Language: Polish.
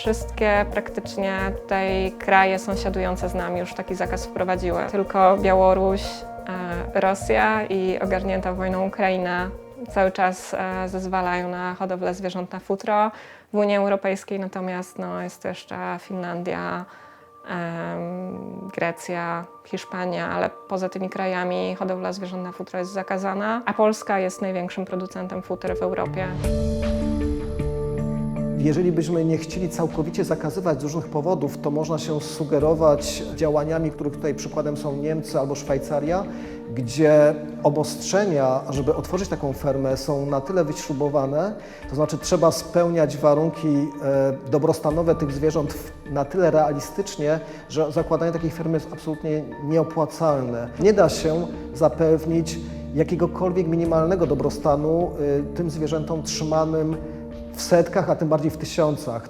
Wszystkie praktycznie tutaj kraje sąsiadujące z nami już taki zakaz wprowadziły. Tylko Białoruś, e, Rosja i ogarnięta wojną Ukraina cały czas e, zezwalają na hodowlę zwierząt na futro. W Unii Europejskiej natomiast no, jest jeszcze Finlandia, Grecja, Hiszpania, ale poza tymi krajami hodowla zwierząt na futro jest zakazana, a Polska jest największym producentem futer w Europie. Jeżeli byśmy nie chcieli całkowicie zakazywać z różnych powodów, to można się sugerować działaniami, których tutaj przykładem są Niemcy albo Szwajcaria, gdzie obostrzenia, żeby otworzyć taką fermę, są na tyle wyśrubowane, to znaczy trzeba spełniać warunki e, dobrostanowe tych zwierząt na tyle realistycznie, że zakładanie takiej fermy jest absolutnie nieopłacalne. Nie da się zapewnić jakiegokolwiek minimalnego dobrostanu y, tym zwierzętom trzymanym w setkach, a tym bardziej w tysiącach.